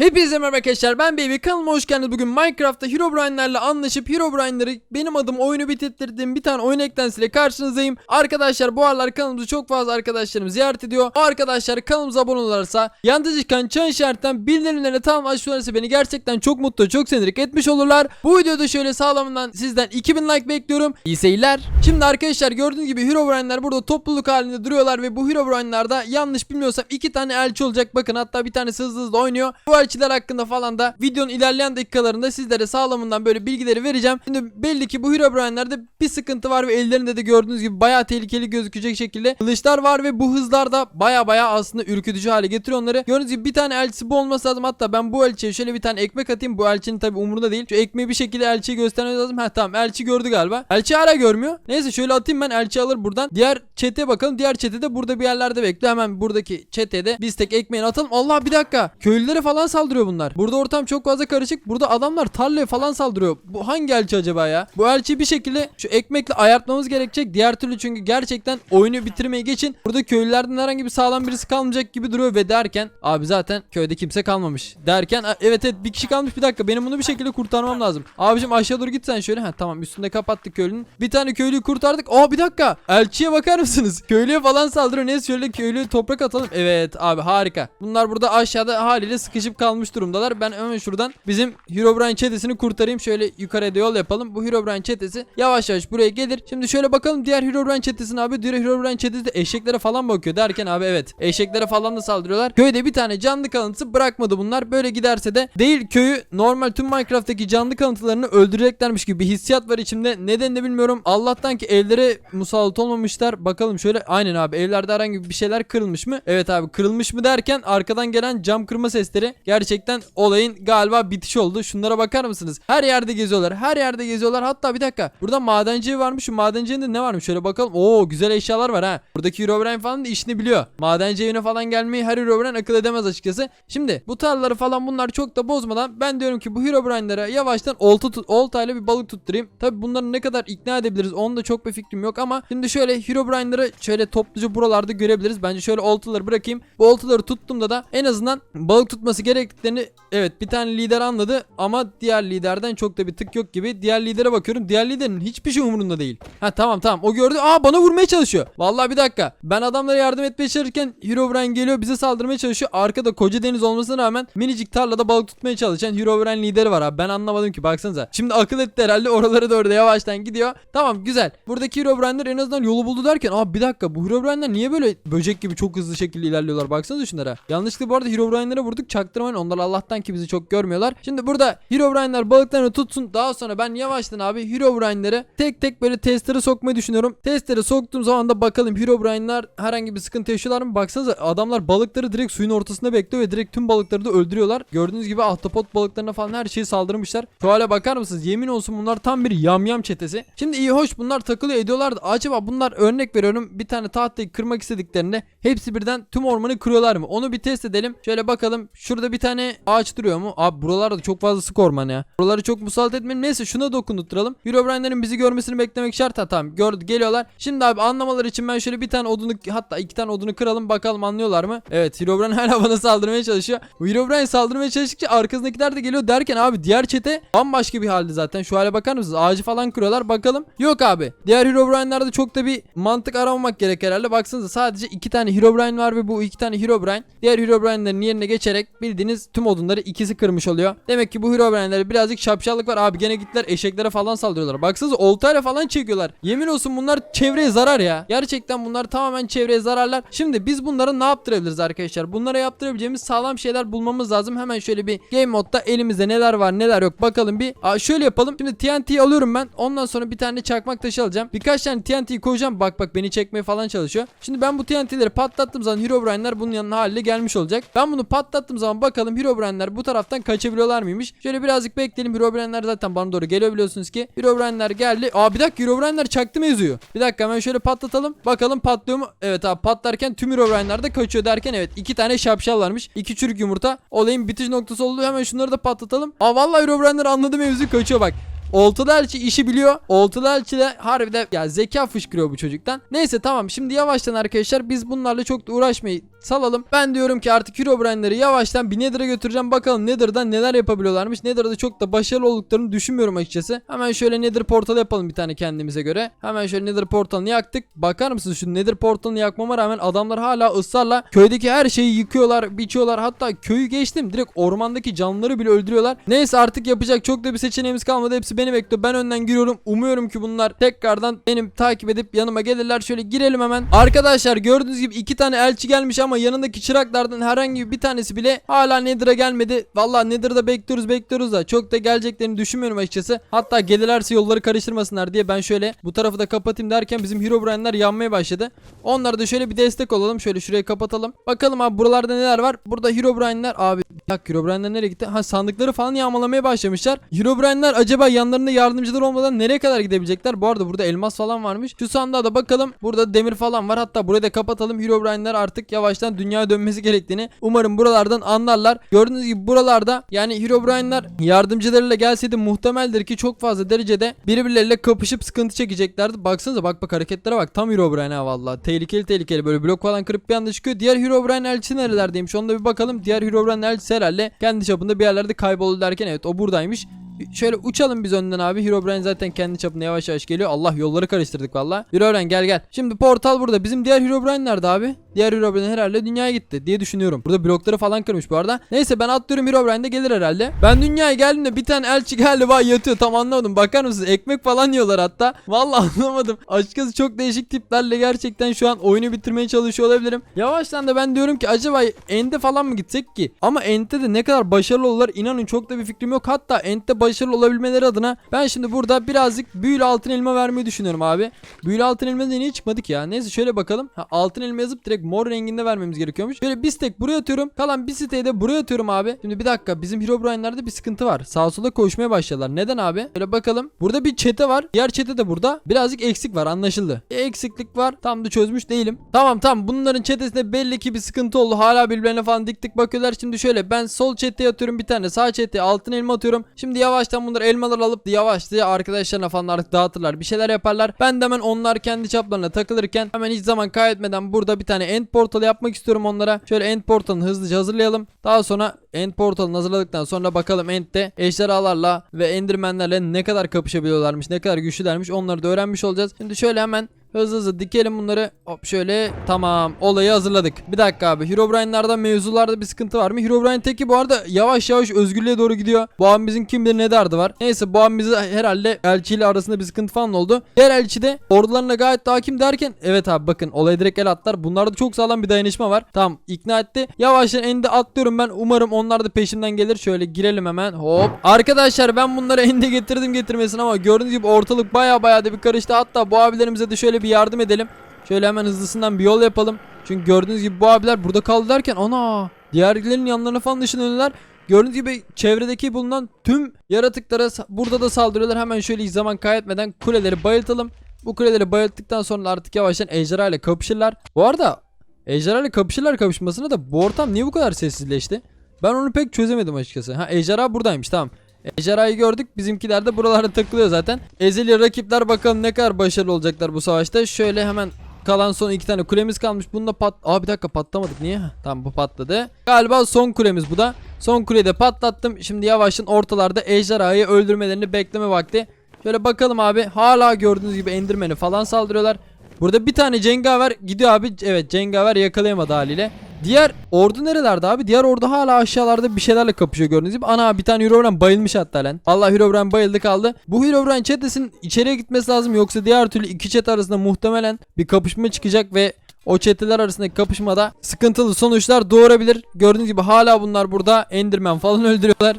Hepinize merhaba arkadaşlar ben Baby kanalıma hoş geldiniz. Bugün Minecraft'ta Herobrine'lerle anlaşıp Herobrine'ları benim adım oyunu bitirttirdiğim bir tane oyun eklentisiyle karşınızdayım. Arkadaşlar bu aralar kanalımızı çok fazla arkadaşlarım ziyaret ediyor. O arkadaşlar kanalımıza abone olurlarsa yanda çıkan çan işaretten bildirimlerine tam açıyorlarsa beni gerçekten çok mutlu çok sevindik etmiş olurlar. Bu videoda şöyle sağlamından sizden 2000 like bekliyorum. İyi seyirler. Şimdi arkadaşlar gördüğünüz gibi Herobrine'ler burada topluluk halinde duruyorlar ve bu Herobrine'larda yanlış bilmiyorsam iki tane elçi olacak. Bakın hatta bir tanesi hızlı hızlı oynuyor. Bu elçiler hakkında falan da videonun ilerleyen dakikalarında sizlere sağlamından böyle bilgileri vereceğim. Şimdi belli ki bu Herobrine'lerde bir sıkıntı var ve ellerinde de gördüğünüz gibi bayağı tehlikeli gözükecek şekilde kılıçlar var ve bu hızlar da baya baya aslında ürkütücü hale getiriyor onları. Gördüğünüz gibi bir tane elçisi bu olması lazım. Hatta ben bu elçiye şöyle bir tane ekmek atayım. Bu elçinin tabi umurunda değil. Şu ekmeği bir şekilde elçiye göstermemiz lazım. Ha tamam elçi gördü galiba. Elçi hala görmüyor. Neyse şöyle atayım ben elçi alır buradan. Diğer çete bakalım. Diğer çete de burada bir yerlerde bekliyor. Hemen buradaki çetede biz tek ekmeğini atalım. Allah bir dakika. Köylülere falan saldırıyor bunlar. Burada ortam çok fazla karışık. Burada adamlar tarlaya falan saldırıyor. Bu hangi elçi acaba ya? Bu elçiyi bir şekilde şu ekmekle ayartmamız gerekecek. Diğer türlü çünkü gerçekten oyunu bitirmeye geçin. Burada köylülerden herhangi bir sağlam birisi kalmayacak gibi duruyor ve derken abi zaten köyde kimse kalmamış. Derken evet evet bir kişi kalmış bir dakika. Benim bunu bir şekilde kurtarmam lazım. Abicim aşağı doğru git sen şöyle. Ha tamam üstünde kapattık köylünün. Bir tane köylüyü kurtardık. Aa bir dakika. Elçiye bakar mısınız? Köylüye falan saldırıyor. Neyse şöyle köylüye toprak atalım. Evet abi harika. Bunlar burada aşağıda haliyle sıkışıp kalmış durumdalar. Ben hemen şuradan bizim Herobrine çetesini kurtarayım. Şöyle yukarıya da yol yapalım. Bu Herobrine çetesi yavaş yavaş buraya gelir. Şimdi şöyle bakalım diğer Herobrine çetesine abi. Diğer Herobrine çetesi de eşeklere falan bakıyor derken abi evet. Eşeklere falan da saldırıyorlar. Köyde bir tane canlı kalıntısı bırakmadı bunlar. Böyle giderse de değil köyü normal tüm Minecraft'taki canlı kalıntılarını öldüreceklermiş gibi bir hissiyat var içimde. Nedenini bilmiyorum. Allah'tan ki evlere musallat olmamışlar. Bakalım şöyle aynen abi evlerde herhangi bir şeyler kırılmış mı? Evet abi kırılmış mı derken arkadan gelen cam kırma sesleri gerçekten olayın galiba bitişi oldu. Şunlara bakar mısınız? Her yerde geziyorlar. Her yerde geziyorlar. Hatta bir dakika. Burada madenci evi varmış. Şu madenci evinde ne varmış? Şöyle bakalım. Oo güzel eşyalar var ha. Buradaki Herobrine falan da işini biliyor. Madenci evine falan gelmeyi her Herobrine akıl edemez açıkçası. Şimdi bu tarlaları falan bunlar çok da bozmadan ben diyorum ki bu Herobrine'lara yavaştan olta tut, oltayla bir balık tutturayım. Tabi bunları ne kadar ikna edebiliriz onun da çok bir fikrim yok ama şimdi şöyle Herobrine'ları şöyle topluca buralarda görebiliriz. Bence şöyle oltaları bırakayım. Bu oltaları tuttuğumda da en azından balık tutması gerektiklerini evet bir tane lider anladı ama diğer liderden çok da bir tık yok gibi. Diğer lidere bakıyorum. Diğer liderin hiçbir şey umurunda değil. Ha tamam tamam o gördü. Aa bana vurmaya çalışıyor. Vallahi bir dakika. Ben adamlara yardım etmeye çalışırken Herobrine geliyor bize saldırmaya çalışıyor. Arkada koca deniz olmasına rağmen minicik tarlada balık tutmaya çalışan Herobrine lideri var abi. Ben anlamadım ki baksanıza. Şimdi akıl etti herhalde oralara doğru da yavaştan gidiyor. Tamam güzel. Buradaki Herobrine'ler en azından yolu buldu derken abi bir dakika bu Herobrine'ler niye böyle böcek gibi çok hızlı şekilde ilerliyorlar baksanıza şunlara. Yanlışlıkla bu arada Herobrine'lere vurduk çaktırmayın onlar Allah'tan ki bizi çok görmüyorlar. Şimdi burada Herobrine'ler balıklarını tutsun daha sonra ben yavaştan abi Herobrine'lere tek tek böyle testere sokmayı düşünüyorum. Testere soktuğum zaman da bakalım Herobrine'ler herhangi bir sıkıntı yaşıyorlar mı? Baksanıza adamlar balıkları direkt suyun ortasında bekliyor ve direkt tüm balıkları da öldürüyorlar. Gördüğünüz gibi ahtapot balıklarına falan her şeyi saldırmışlar. Şu hale bakar mısınız? Yemin olsun bunlar tam bir yamyam çetesi. Şimdi iyi hoş bunlar takılıyor ediyorlar da acaba bunlar örnek veriyorum bir tane tahtayı kırmak istediklerinde hepsi birden tüm ormanı kırıyorlar mı? Onu bir test edelim. Şöyle bakalım. Şurada bir tane ağaç duruyor mu? Abi buralarda çok fazla sık orman ya. Buraları çok musallat etmeyelim. Neyse şuna dokunduralım. Herobrine'lerin bizi görmesini beklemek şart. Ha tamam gördü geliyorlar. Şimdi abi anlamaları için ben şöyle bir tane odunu hatta iki tane odunu kıralım bakalım anlıyorlar mı? Evet Herobrine hala bana saldırmaya çalışıyor. Herobrine saldırmaya çalıştıkça arkasındakiler de geliyor derken abi diğer çete bambaşka bir halde zaten. Şu hale bakar mısınız? Ağacı falan kırıyorlar bakalım. Yok abi. Diğer Herobrine'lerde çok da bir mantık aramamak gerek herhalde. Baksanıza sadece iki tane Herobrine var ve bu iki tane Herobrine diğer Herobrine'lerin yerine geçerek bildiğiniz tüm odunları ikisi kırmış oluyor. Demek ki bu Herobrine'lerde birazcık şapşallık var. Abi gene gittiler eşeklere falan saldırıyorlar. Baksanıza oltayla falan çekiyorlar. Yemin olsun bunlar çevreye zarar ya. Gerçekten bunlar tamamen çevreye zararlar. Şimdi biz bunlara ne yaptırabiliriz arkadaşlar? Bunlara yaptırabileceğimiz sağlam şeyler bulmamız lazım. Hemen şöyle bir game modda elimizde neler var neler yok bakalım bir. Aa, şöyle yapalım. Şimdi TNT'yi alıyorum ben. Ondan sonra bir tane çakmak taşı alacağım. Birkaç tane TNT'yi koyacağım. Bak bak beni çekmeye falan çalışıyor. Şimdi ben bu TNT'leri patlattığım zaman Herobrine'ler bunun yanına haline gelmiş olacak. Ben bunu patlattığım zaman bakalım Herobrine'ler bu taraftan kaçabiliyorlar mıymış? Şöyle birazcık bekleyelim. Herobrine'ler zaten bana doğru geliyor biliyorsunuz ki. Herobrine'ler geldi. Aa bir dakika Herobrine'ler çaktı mevzuyu. Bir dakika hemen şöyle patlatalım. Bakalım patlıyor mu? Evet abi patlarken tüm Herobrine'ler de kaçıyor derken evet iki tane şapşal varmış. İki çürük yumurta. Olayın bitiş noktası oldu. Hemen şunları da patlatalım. Aa vallahi Herobrine'ler anladı mevzuyu kaçıyor bak. Oltalı elçi işi biliyor. Oltalı elçi de harbiden ya zeka fışkırıyor bu çocuktan. Neyse tamam şimdi yavaştan arkadaşlar biz bunlarla çok da uğraşmayı salalım. Ben diyorum ki artık Herobrine'leri yavaştan bir Nether'a götüreceğim. Bakalım Nether'dan neler yapabiliyorlarmış. Nether'da çok da başarılı olduklarını düşünmüyorum açıkçası. Hemen şöyle Nether portalı yapalım bir tane kendimize göre. Hemen şöyle Nether portalını yaktık. Bakar mısınız şu Nether portalını yakmama rağmen adamlar hala ısrarla köydeki her şeyi yıkıyorlar, biçiyorlar. Hatta köyü geçtim. Direkt ormandaki canlıları bile öldürüyorlar. Neyse artık yapacak çok da bir seçeneğimiz kalmadı. Hepsi beni bekliyor. Ben önden giriyorum. Umuyorum ki bunlar tekrardan benim takip edip yanıma gelirler. Şöyle girelim hemen. Arkadaşlar gördüğünüz gibi iki tane elçi gelmiş ama yanındaki çıraklardan herhangi bir tanesi bile hala Nether'a gelmedi. Vallahi Nether'da bekliyoruz bekliyoruz da çok da geleceklerini düşünmüyorum açıkçası. Hatta gelirlerse yolları karıştırmasınlar diye ben şöyle bu tarafı da kapatayım derken bizim Herobrine'ler yanmaya başladı. Onlara da şöyle bir destek olalım. Şöyle şurayı kapatalım. Bakalım abi buralarda neler var. Burada Herobrine'ler abi bir dakika Herobrine'ler nereye gitti? Ha sandıkları falan yağmalamaya başlamışlar. Herobrine'ler acaba yanlarında yardımcılar olmadan nereye kadar gidebilecekler? Bu arada burada elmas falan varmış. Şu sandığa da bakalım. Burada demir falan var. Hatta burayı da kapatalım. Herobrine'ler artık yavaştan dünyaya dönmesi gerektiğini umarım buralardan anlarlar. Gördüğünüz gibi buralarda yani Herobrine'ler yardımcılarıyla gelseydi muhtemeldir ki çok fazla derecede birbirleriyle kapışıp sıkıntı çekeceklerdi. Baksanıza bak bak hareketlere bak. Tam Herobrine ha valla. Tehlikeli tehlikeli böyle blok falan kırıp bir anda çıkıyor. Diğer Herobrine elçisi nerelerdeymiş? Onu da bir bakalım. Diğer Herobrine elçisi herhalde kendi çapında bir yerlerde kayboldu derken evet o buradaymış. Şöyle uçalım biz önden abi. Herobrine zaten kendi çapında yavaş yavaş geliyor. Allah yolları karıştırdık valla. Herobrine gel gel. Şimdi portal burada. Bizim diğer Herobrine nerede abi? Diğer Herobrine herhalde dünyaya gitti diye düşünüyorum. Burada blokları falan kırmış bu arada. Neyse ben atlıyorum Herobrine de gelir herhalde. Ben dünyaya geldiğimde bir tane elçi galiba yatıyor. Tam anlamadım. Bakar mısınız? Ekmek falan yiyorlar hatta. Vallahi anlamadım. Açıkçası çok değişik tiplerle gerçekten şu an oyunu bitirmeye çalışıyor olabilirim. Yavaştan da ben diyorum ki acaba End'e falan mı gitsek ki? Ama End'de de ne kadar başarılı olurlar inanın çok da bir fikrim yok. Hatta End'de başarılı olabilmeleri adına ben şimdi burada birazcık büyülü altın elma vermeyi düşünüyorum abi. Büyülü altın elma niye çıkmadık ya? Neyse şöyle bakalım. Ha, altın elma yazıp direkt mor renginde vermemiz gerekiyormuş. Şöyle bir stek buraya atıyorum. Kalan bir siteyi de buraya atıyorum abi. Şimdi bir dakika bizim Herobrine'lerde bir sıkıntı var. Sağa sola koşmaya başladılar. Neden abi? Şöyle bakalım. Burada bir çete var. Diğer çete de burada. Birazcık eksik var anlaşıldı. Bir eksiklik var. Tam da çözmüş değilim. Tamam tamam bunların çetesinde belli ki bir sıkıntı oldu. Hala birbirlerine falan dik dik bakıyorlar. Şimdi şöyle ben sol çeteye atıyorum bir tane. Sağ çeteye altın elma atıyorum. Şimdi yavaştan bunları elmalar alıp yavaşça arkadaşlarına falan artık dağıtırlar. Bir şeyler yaparlar. Ben de hemen onlar kendi çaplarına takılırken hemen hiç zaman kaybetmeden burada bir tane end portal yapmak istiyorum onlara. Şöyle end portalını hızlıca hazırlayalım. Daha sonra end portalını hazırladıktan sonra bakalım end'de ejderhalarla ve endermenlerle ne kadar kapışabiliyorlarmış, ne kadar güçlülermiş onları da öğrenmiş olacağız. Şimdi şöyle hemen Hızlı hızlı dikelim bunları. Hop şöyle tamam olayı hazırladık. Bir dakika abi Herobrine'larda mevzularda bir sıkıntı var mı? Herobrine teki bu arada yavaş yavaş özgürlüğe doğru gidiyor. Bu an bizim kim bilir ne derdi var. Neyse bu an bizi herhalde elçiyle arasında bir sıkıntı falan oldu. Diğer elçi de ordularına gayet hakim derken evet abi bakın olaya direkt el atlar. Bunlarda çok sağlam bir dayanışma var. Tamam ikna etti. Yavaştan ende atlıyorum ben. Umarım onlar da peşimden gelir. Şöyle girelim hemen. Hop. Arkadaşlar ben bunları ende getirdim getirmesine ama gördüğünüz gibi ortalık baya baya da bir karıştı. Hatta bu abilerimize de şöyle bir yardım edelim. Şöyle hemen hızlısından bir yol yapalım. Çünkü gördüğünüz gibi bu abiler burada kaldı derken ana diğerlerinin yanlarına falan ışınlanıyorlar. Gördüğünüz gibi çevredeki bulunan tüm yaratıklara burada da saldırıyorlar. Hemen şöyle hiç zaman kaybetmeden kuleleri bayıltalım. Bu kuleleri bayılttıktan sonra artık yavaştan ejderha ile kapışırlar. Bu arada ejderha ile kapışırlar kapışmasına da bu ortam niye bu kadar sessizleşti? Ben onu pek çözemedim açıkçası. Ha ejderha buradaymış tamam. Ejderhayı gördük. Bizimkiler de buralarda takılıyor zaten. Ezeli rakipler bakalım ne kadar başarılı olacaklar bu savaşta. Şöyle hemen kalan son iki tane kulemiz kalmış. Bunda pat... Aa bir dakika patlamadık. Niye? Tamam bu patladı. Galiba son kulemiz bu da. Son kuleyi de patlattım. Şimdi yavaştan ortalarda ejderhayı öldürmelerini bekleme vakti. Şöyle bakalım abi. Hala gördüğünüz gibi endirmeni falan saldırıyorlar. Burada bir tane cengaver gidiyor abi. Evet cengaver yakalayamadı haliyle. Diğer ordu nerelerde abi? Diğer ordu hala aşağılarda bir şeylerle kapışıyor gördüğünüz gibi. Ana bir tane Herobrine bayılmış hatta lan. Allah Herobrine bayıldı kaldı. Bu Herobrine çetesinin içeriye gitmesi lazım. Yoksa diğer türlü iki çete arasında muhtemelen bir kapışma çıkacak ve o çeteler arasındaki kapışmada sıkıntılı sonuçlar doğurabilir. Gördüğünüz gibi hala bunlar burada Enderman falan öldürüyorlar.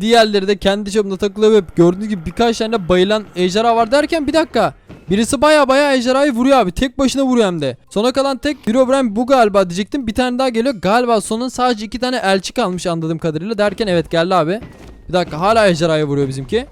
Diğerleri de kendi çapında takılıyor gördüğünüz gibi birkaç tane bayılan ejderha var derken bir dakika. Birisi baya baya ejderhayı vuruyor abi. Tek başına vuruyor hem de. Sona kalan tek Herobrine bu galiba diyecektim. Bir tane daha geliyor. Galiba sonun sadece iki tane elçi kalmış anladığım kadarıyla. Derken evet geldi abi. Bir dakika hala ejderhayı vuruyor bizimki.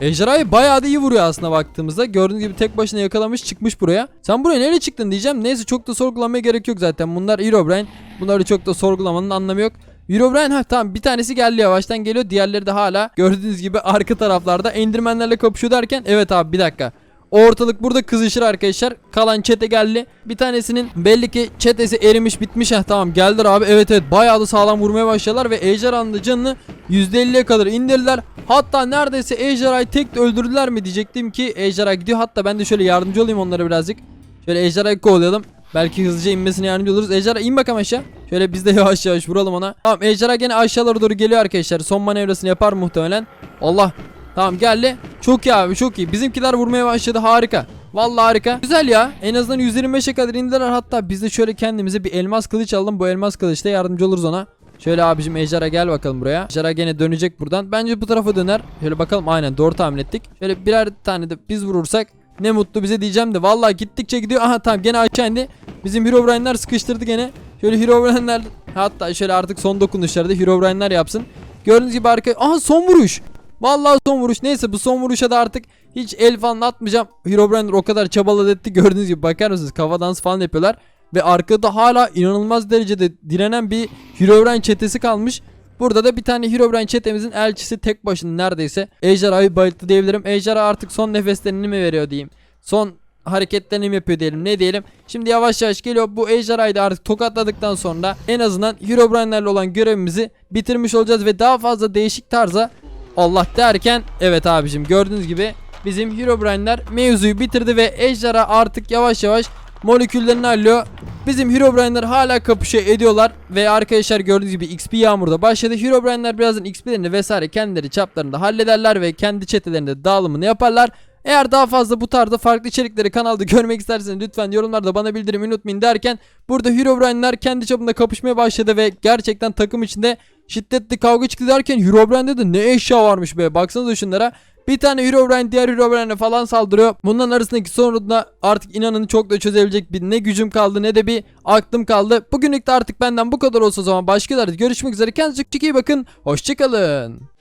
Ejderhayı bayağı da iyi vuruyor aslında baktığımızda. Gördüğünüz gibi tek başına yakalamış çıkmış buraya. Sen buraya nereye çıktın diyeceğim. Neyse çok da sorgulamaya gerek yok zaten. Bunlar Herobrine. Bunları çok da sorgulamanın anlamı yok. Herobrine ha tamam bir tanesi geldi yavaştan geliyor. Diğerleri de hala gördüğünüz gibi arka taraflarda Endermenlerle kapışıyor derken evet abi bir dakika. Ortalık burada kızışır arkadaşlar. Kalan çete geldi. Bir tanesinin belli ki çetesi erimiş bitmiş. Heh, tamam geldiler abi. Evet evet bayağı da sağlam vurmaya başladılar ve Ejderhan'ın da canını %50'ye kadar indirdiler. Hatta neredeyse Ejderha'yı tek de öldürdüler mi diyecektim ki Ejderha gidiyor. Hatta ben de şöyle yardımcı olayım onlara birazcık. Şöyle Ejderha'yı kovalayalım. Belki hızlıca inmesine yardımcı oluruz. Ejderha in bakalım aşağı. Şöyle biz de yavaş yavaş vuralım ona. Tamam Ejderha gene aşağılara doğru geliyor arkadaşlar. Son manevrasını yapar muhtemelen. Allah. Tamam geldi. Çok iyi abi çok iyi. Bizimkiler vurmaya başladı. Harika. Vallahi harika. Güzel ya. En azından 125'e kadar indiler. Hatta biz de şöyle kendimize bir elmas kılıç alalım. Bu elmas kılıçta yardımcı oluruz ona. Şöyle abicim Ejderha gel bakalım buraya. Ejderha gene dönecek buradan. Bence bu tarafa döner. Şöyle bakalım aynen doğru tahmin ettik. Şöyle birer tane de biz vurursak ne mutlu bize diyeceğim de. Vallahi gittikçe gidiyor. Aha tamam gene aşağı indi. Bizim Herobrine'ler sıkıştırdı gene. Şöyle Herobrine'ler hatta şöyle artık son dokunuşlarda Herobrine'ler yapsın. Gördüğünüz gibi arka... Aha son vuruş. Vallahi son vuruş. Neyse bu son vuruşa da artık hiç el falan atmayacağım. Herobrine o kadar çabaladı etti. Gördüğünüz gibi bakar mısınız? Kafa dansı falan yapıyorlar. Ve arkada hala inanılmaz derecede direnen bir Herobrine çetesi kalmış. Burada da bir tane Herobrine çetemizin elçisi tek başına neredeyse Ejderha'yı bayılttı diyebilirim. Ejderha artık son nefeslerini mi veriyor diyeyim. Son hareketlerini mi yapıyor diyelim ne diyelim. Şimdi yavaş yavaş geliyor. Bu Ejderha'yı da artık tokatladıktan sonra en azından Herobrine'lerle olan görevimizi bitirmiş olacağız ve daha fazla değişik tarza Allah derken evet abicim gördüğünüz gibi bizim Herobrine'ler mevzuyu bitirdi ve Ejderha artık yavaş yavaş moleküllerini alıyor. Bizim Herobrine'ler hala kapışıyor ediyorlar ve arkadaşlar gördüğünüz gibi XP yağmuru da başladı. Herobrine'ler birazdan XP'lerini vesaire kendileri çaplarında hallederler ve kendi çetelerinde dağılımını yaparlar. Eğer daha fazla bu tarzda farklı içerikleri kanalda görmek isterseniz lütfen yorumlarda bana bildirim unutmayın derken burada Herobrine'ler kendi çapında kapışmaya başladı ve gerçekten takım içinde şiddetli kavga çıktı derken Herobrine'de de ne eşya varmış be baksanıza şunlara. Bir tane Herobrine diğer Herobrine'e falan saldırıyor. Bunların arasındaki sorunla artık inanın çok da çözebilecek bir ne gücüm kaldı ne de bir aklım kaldı. Bugünlük de artık benden bu kadar olsa zaman başkaları görüşmek üzere. Kendinize çok iyi bakın. Hoşçakalın.